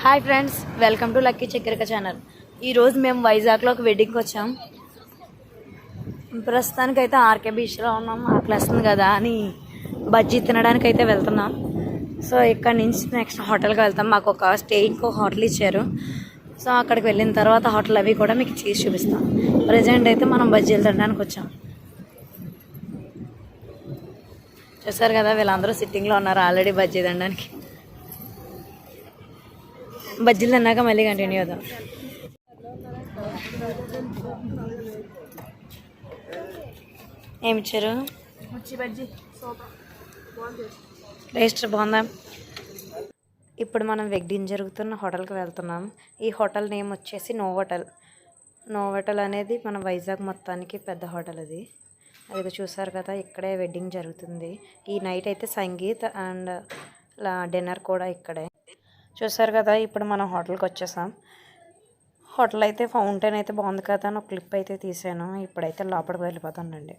Hi friends welcome to lucky చక్కెరక channel. ఈరోజు మేము వైజాగ్లో ఒక వెడ్డింగ్కి వచ్చాం. ప్రస్తుతానికి అయితే ఆర్కే బీచ్లో ఉన్నాం. ఆకలేస్తుంది కదా అని బజ్జీ తినడానికి అయితే వెళ్తున్నాం. సో ఇక్కడ నుంచి నెక్స్ట్ హోటల్కి వెళ్తాం. మాకు ఒక స్టే ఒక హోటల్ ఇచ్చారు. సో అక్కడికి వెళ్ళిన తర్వాత హోటల్ అవి కూడా మీకు చేసి చూపిస్తాం. ప్రజెంట్ అయితే మనం బజ్జీలు తినడానికి వచ్చాం. చూసారు కదా వీళ్ళందరూ సిట్టింగ్లో ఉన్నారు. ఆల్రెడీ బజ్జీ తినడానికి. బజ్జీలు తిన్నాక మళ్ళీ కంటిన్యూ అవుదాం ఏమి ఇచ్చారు? మిర్చి బజ్జీ సూపర్ బాగుంది టేస్ట్ బాగుందా? ఇప్పుడు మనం వెగ్డింగ్ జరుగుతున్న హోటల్కి వెళ్తున్నాం. ఈ హోటల్ నేమ్ వచ్చేసి నోవోటల్ నోవోటల్ అనేది మన వైజాగ్ మొత్తానికి పెద్ద హోటల్ అది. అది చూసారు కదా ఇక్కడే వెడ్డింగ్ జరుగుతుంది. ఈ నైట్ అయితే సంగీత్ అండ్ డిన్నర్ కూడా ఇక్కడే. చూసారు కదా ఇప్పుడు మనం హోటల్కి వచ్చేసాం. హోటల్ అయితే ఫౌంటైన్ అయితే బాగుంది కదా అని ఒక క్లిప్ అయితే తీసాను. ఇప్పుడైతే లోపలికి వెళ్ళిపోతానండి.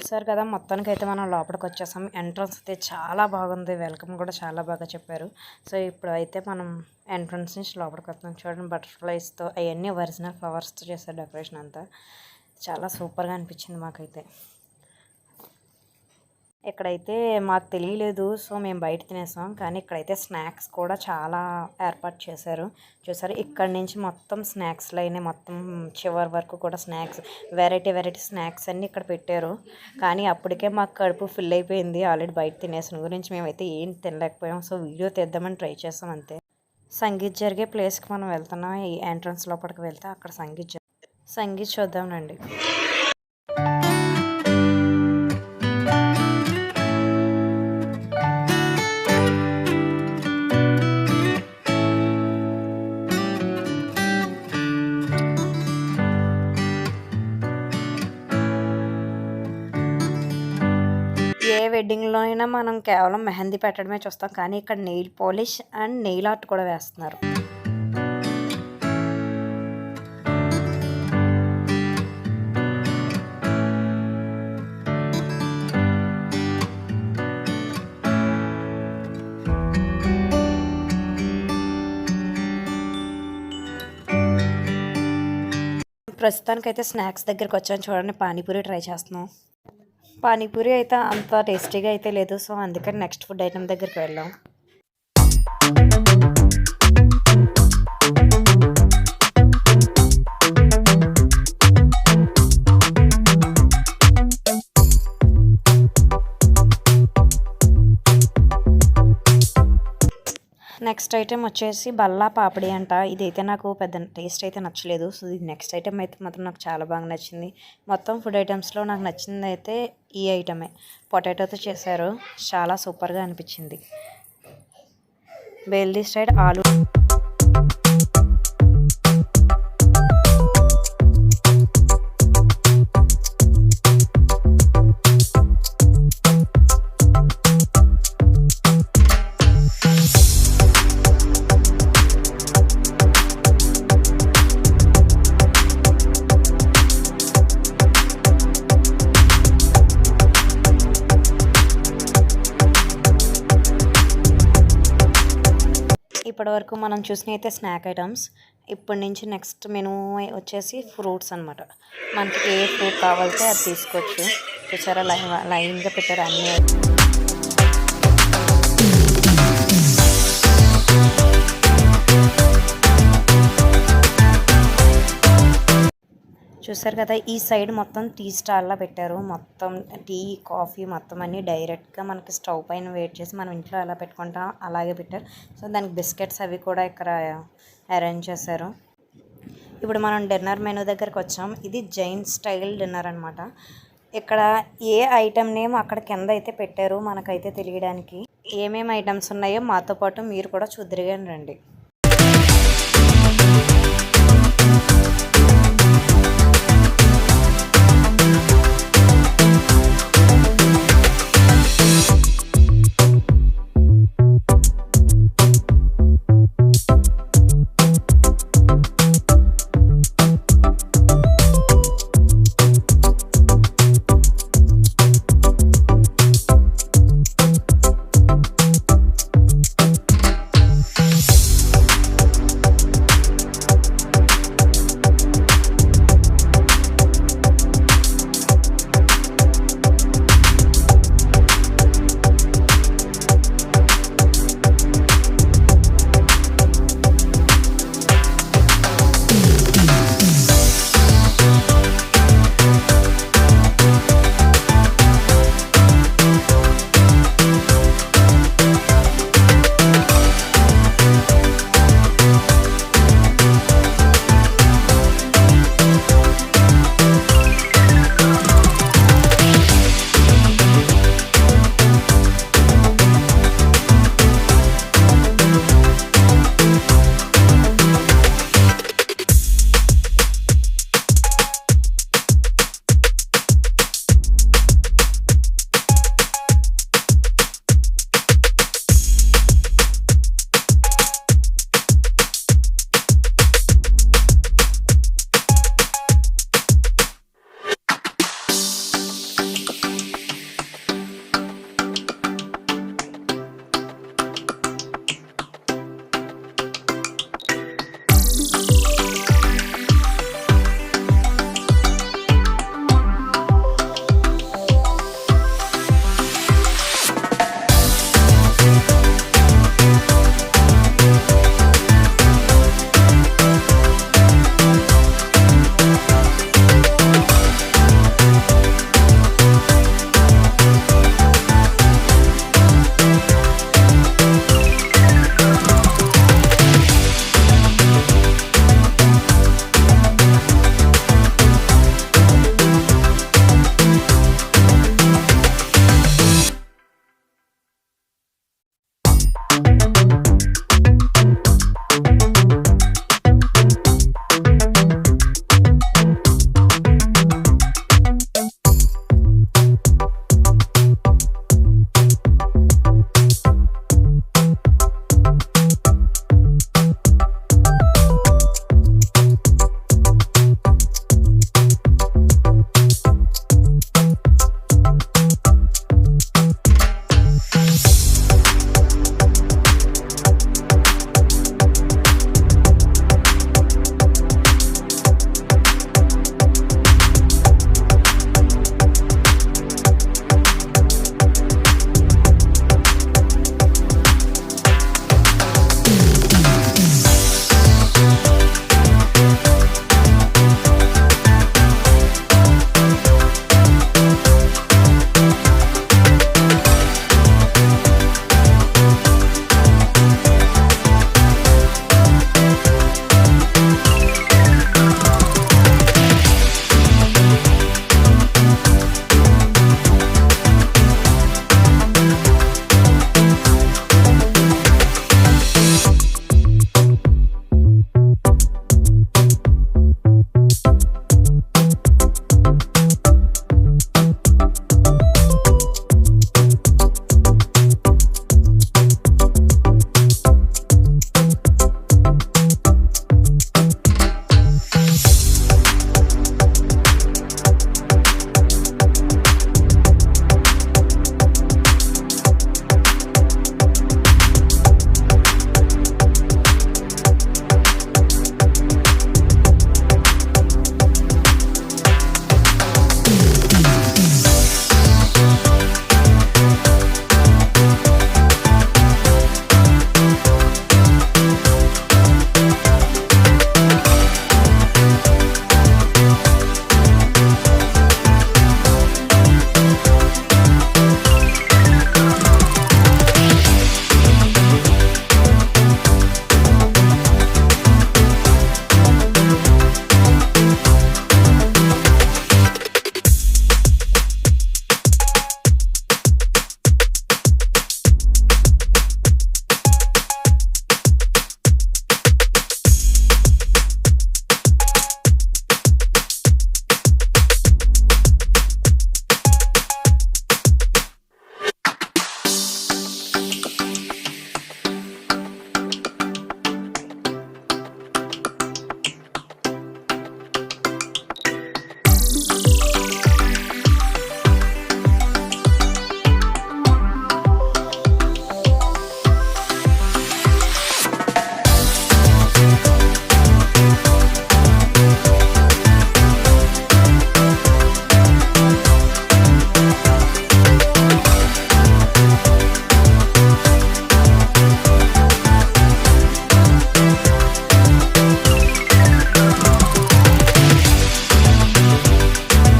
చూసారు కదా మొత్తానికి అయితే మనం లోపలికి వచ్చేసాం. ఎంట్రన్స్ అయితే చాలా బాగుంది. వెల్కమ్ కూడా చాలా బాగా చెప్పారు. సో ఇప్పుడు అయితే మనం ఎంట్రన్స్ నుంచి లోపలికి వస్తున్నాం. చూడండి బటర్ఫ్లైస్తో అవన్నీ ఒరిజినల్ ఫ్లవర్స్తో చేశారు డెకరేషన్ అంతా. చాలా సూపర్గా అనిపించింది మాకైతే. ఇక్కడైతే మాకు తెలియలేదు సో మేము బయట తినేసాం. కానీ ఇక్కడైతే స్నాక్స్ కూడా చాలా ఏర్పాటు చేశారు. చూసారు ఇక్కడ నుంచి మొత్తం స్నాక్స్ లైనే మొత్తం చివరి వరకు కూడా స్నాక్స్ వెరైటీ వెరైటీ స్నాక్స్ అన్నీ ఇక్కడ పెట్టారు. కానీ అప్పటికే మాకు కడుపు ఫిల్ అయిపోయింది. ఆల్రెడీ బయట తినేసిన గురించి మేమైతే ఏం తినలేకపోయాం. సో వీడియో తీద్దామని ట్రై చేసాం అంతే. సంగీత్ జరిగే ప్లేస్కి మనం వెళ్తున్నాం. ఈ ఎంట్రన్స్ లోపలికి వెళ్తే అక్కడ సంగీత్ సంగీత్ చూద్దాం రండి. వెడ్డింగ్లో అయినా మనం కేవలం మెహందీ పెట్టడమే చూస్తాం. కానీ ఇక్కడ nail polish and nail art కూడా వేస్తున్నారు. ప్రస్తుతానికైతే స్నాక్స్ దగ్గరికి వచ్చాను. చూడండి పానీపూరి ట్రై చేస్తున్నాం. పానీపూరి అయితే అంత టేస్టీగా అయితే లేదు. సో అందుకని నెక్స్ట్ ఫుడ్ ఐటమ్ దగ్గరికి వెళ్ళాం నెక్స్ట్ ఐటెం వచ్చేసి బల్లా పాపిడి అంట. ఇదైతే నాకు పెద్ద టేస్ట్ అయితే నచ్చలేదు. సో ఇది నెక్స్ట్ ఐటెం అయితే మాత్రం నాకు చాలా బాగా నచ్చింది. మొత్తం ఫుడ్ ఐటమ్స్లో నాకు నచ్చింది అయితే ఈ ఐటమే. పొటాటోతో చేశారు. చాలా సూపర్గా అనిపించింది. బెల్దీ స్టైడ్ ఆలు ఇప్పటి వరకు మనం చూసిన అయితే స్నాక్ ఐటమ్స్. ఇప్పటి నుంచి నెక్స్ట్ మెనూ వచ్చేసి ఫ్రూట్స్ అనమాట మనకి ఏ ఫ్రూట్ కావాలితే అది తీసుకోవచ్చు. చూసారా లైన్ లైన్గా పెట్టారు అన్నీ చూసారు కదా ఈ సైడ్ మొత్తం టీ స్టాల్లా పెట్టారు. మొత్తం టీ కాఫీ మొత్తం అన్నీ డైరెక్ట్గా మనకి స్టవ్ పైన వెయిట్ చేసి మనం ఇంట్లో ఎలా పెట్టుకుంటాం అలాగే పెట్టారు. సో దానికి బిస్కెట్స్ అవి కూడా ఇక్కడ అరేంజ్ చేశారు. ఇప్పుడు మనం డిన్నర్ మెనూ దగ్గరకు వచ్చాం. ఇది జైన్ స్టైల్ డిన్నర్ అనమాట ఇక్కడ ఏ ఐటమ్ నేమ్ అక్కడ కింద అయితే పెట్టారు మనకైతే తెలియడానికి. ఏమేమి ఐటమ్స్ ఉన్నాయో మాతో పాటు మీరు కూడా చూద్దరుగాని రండి.